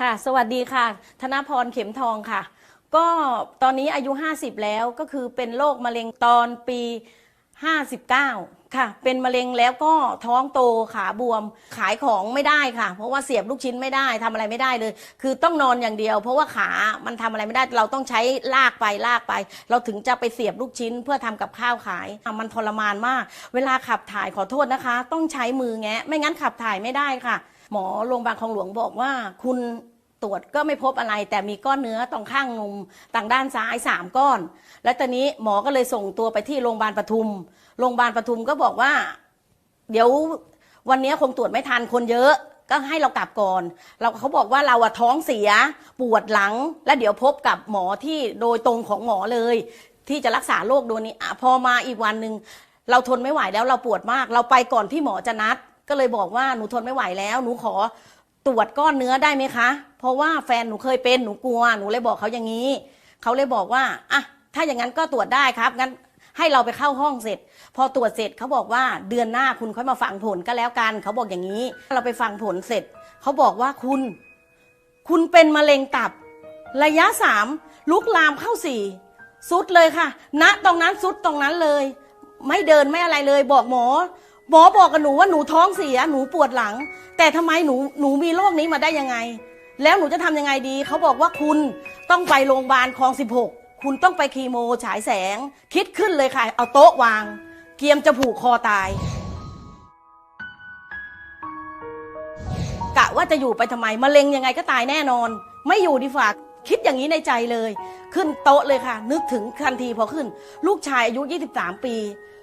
ค่ะ สวัสดีค่ะ ธนพรเข็มทองค่ะ ก็ตอนนี้อายุ 50 แล้วก็คือเป็นโรคมะเร็งตอนปี 59 ค่ะ เป็นมะเร็งแล้วก็ท้องโตขาบวมขายของไม่ได้ค่ะ เพราะว่าเสียบลูกชิ้นไม่ได้ทำอะไรไม่ได้เลย คือต้องนอนอย่างเดียว เพราะว่าขามันทำอะไรไม่ได้ เราต้องใช้ลากไปลากไป เราถึงจะไปเสียบลูกชิ้นเพื่อทำกับข้าวขายมันทรมานมาก เวลาขับถ่ายขอโทษนะคะ ต้องใช้มือแงะไม่งั้นขับถ่ายไม่ได้ค่ะ หมอโรงพยาบาลคลองหลวงบอกว่า คุณตรวจก็ไม่พบอะไร แต่มีก้อนเนื้อตรงข้างนมต่างด้านซ้ายสามก้อน และตอนนี้หมอก็เลยส่งตัวไปที่โรงพยาบาลปทุม โรงพยาบาลปทุมก็บอกว่า เดี๋ยววันนี้คงตรวจไม่ทันคนเยอะก็ให้เรากลับก่อน เราเขาบอกว่าเราอะท้องเสียปวดหลัง แล้วเดี๋ยวพบกับหมอที่โดยตรงของหมอเลย ที่จะรักษาโรคโดนนี้อะพอมาอีกวันหนึ่งเราทนไม่ไหวแล้วเราปวดมาก เราไปก่อนที่หมอจะนัด ก็เลยบอกว่าหนูทนไม่ไหวแล้ว หนูขอตรวจก้อนเนื้อได้ไหมคะ เพราะว่าแฟนหนูเคยเป็นหนูกลัว หนูเลยบอกเขาอย่างนี้เขาเลยบอกว่าอะถ้าอย่างนั้นก็ตรวจได้ครับงั้นให้เราไปเข้าห้องเสร็จ พอตรวจเสร็จเขาบอกว่าเดือนหน้าคุณค่อยมาฟังผลก็แล้วกัน เขาบอกอย่างนี้ เราไปฟังผลเสร็จ เขาบอกว่าคุณ คุณเป็นมะเร็งตับ ระยะสามลุกลามเข้าสี่สุดเลยค่ะณตรงนั้นสุดตรงนั้นเลย ไม่เดินไม่อะไรเลย บอกหมอ หมอบอกกับหนูว่าหนูท้องเสียหนูปวดหลัง แต่ทำไมหนูหนูมีโรคนี้มาได้ยังไง แล้วหนูจะทำยังไงดี เขาบอกว่าคุณต้องไปโรงพยาบาลคลอง 16 คุณต้องไปคีโมฉายแสง คิดขึ้นเลยค่ะ เอาโต๊ะวาง เกียมจะผูกคอตาย กะว่าจะอยู่ไปทำไมมะเร็งยังไงก็ตายแน่นอน ไม่อยู่ดีฝากคิดอย่างนี้ในใจเลย ขึ้นโต๊ะเลยค่ะ นึกถึงทันทีพอขึ้น ลูกชายอายุ 23 ปี